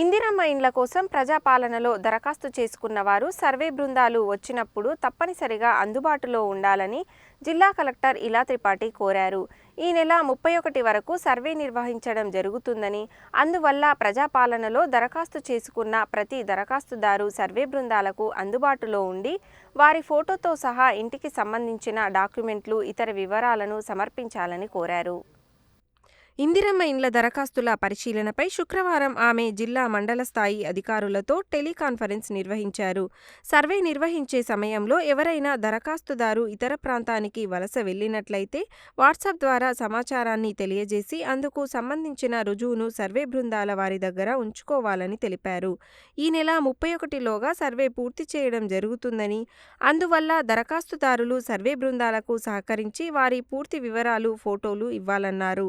ఇందిరమ్మ ఇండ్ల కోసం ప్రజాపాలనలో దరఖాస్తు చేసుకున్న వారు సర్వే బృందాలు వచ్చినప్పుడు తప్పనిసరిగా అందుబాటులో ఉండాలని జిల్లా కలెక్టర్ ఇలా త్రిపాఠి కోరారు. ఈ నెల ముప్పై ఒకటి వరకు సర్వే నిర్వహించడం జరుగుతుందని అందువల్ల ప్రజాపాలనలో దరఖాస్తు చేసుకున్న ప్రతి దరఖాస్తుదారు సర్వే బృందాలకు అందుబాటులో ఉండి వారి ఫోటోతో సహా ఇంటికి సంబంధించిన డాక్యుమెంట్లు ఇతర వివరాలను సమర్పించాలని కోరారు. ఇందిరమ్మ ఇండ్ల దరఖాస్తుల పరిశీలనపై శుక్రవారం ఆమె జిల్లా మండల స్థాయి అధికారులతో టెలికాన్ఫరెన్స్ నిర్వహించారు. సర్వే నిర్వహించే సమయంలో ఎవరైనా దరఖాస్తుదారు ఇతర ప్రాంతానికి వలస వెళ్ళినట్లయితే వాట్సాప్ ద్వారా సమాచారాన్ని తెలియజేసి అందుకు సంబంధించిన రుజువును సర్వే బృందాల వారి దగ్గర ఉంచుకోవాలని తెలిపారు. ఈ నెల ముప్పై ఒకటిలోగా సర్వే పూర్తి చేయడం జరుగుతుందని అందువల్ల దరఖాస్తుదారులు సర్వే బృందాలకు సహకరించి వారి పూర్తి వివరాలు ఫోటోలు ఇవ్వాలన్నారు.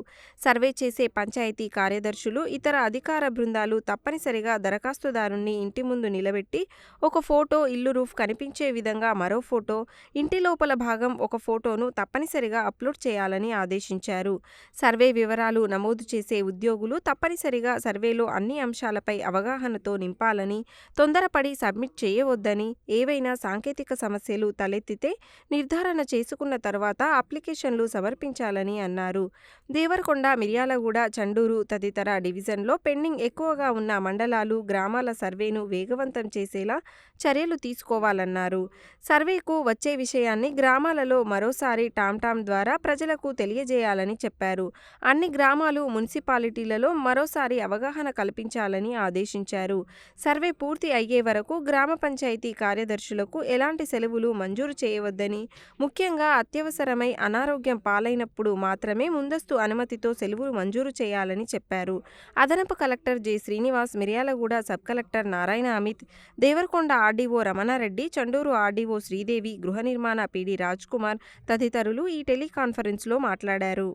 సర్వే చేసే పంచాయతీ కార్యదర్శులు ఇతర అధికార బృందాలు తప్పనిసరిగా దరఖాస్తుదారుణ్ణి ఇంటి ముందు నిలబెట్టి ఒక ఫోటో ఇల్లు రూఫ్ కనిపించే విధంగా మరో ఫోటో ఇంటి లోపల భాగం ఒక ఫోటోను తప్పనిసరిగా అప్లోడ్ చేయాలని ఆదేశించారు. సర్వే వివరాలు నమోదు చేసే ఉద్యోగులు తప్పనిసరిగా సర్వేలో అన్ని అంశాలపై అవగాహనతో నింపాలని తొందరపడి సబ్మిట్ చేయవద్దని ఏవైనా సాంకేతిక సమస్యలు తలెత్తితే నిర్ధారణ చేసుకున్న తర్వాత అప్లికేషన్లు సమర్పించాలని అన్నారు. దేవరకొండ మిర్యాలగూడ చండూరు తదితర డివిజన్లో పెండింగ్ ఎక్కువగా ఉన్న మండలాలు గ్రామాల సర్వేను వేగవంతం చేసేలా చర్యలు తీసుకోవాలన్నారు. సర్వేకు వచ్చే విషయాన్ని గ్రామాలలో మరోసారి టామ్టామ్ ద్వారా ప్రజలకు తెలియజేయాలని చెప్పారు. అన్ని గ్రామాలు మున్సిపాలిటీలలో మరోసారి అవగాహన కల్పించాలని ఆదేశించారు. సర్వే పూర్తి అయ్యే వరకు గ్రామ పంచాయతీ కార్యదర్శులకు ఎలాంటి సెలవులు మంజూరు చేయవద్దని ముఖ్యంగా అత్యవసరమై అనారోగ్యం పాలైనప్పుడు మాత్రమే ముందస్తు అనుమతితో సెలవులు మంజూరు చేయాలని చెప్పారు. అదనపు collector J. Srinivas Miryalaguda sub collector Narayana Amit Devarakonda RDO Ramanareddy Chandur RDO Sridevi గృహ నిర్మాణ పీడీ కుమార్ తదితరులు ఈ టెలికాన్ఫరెన్స్లో మాట్లాడారు.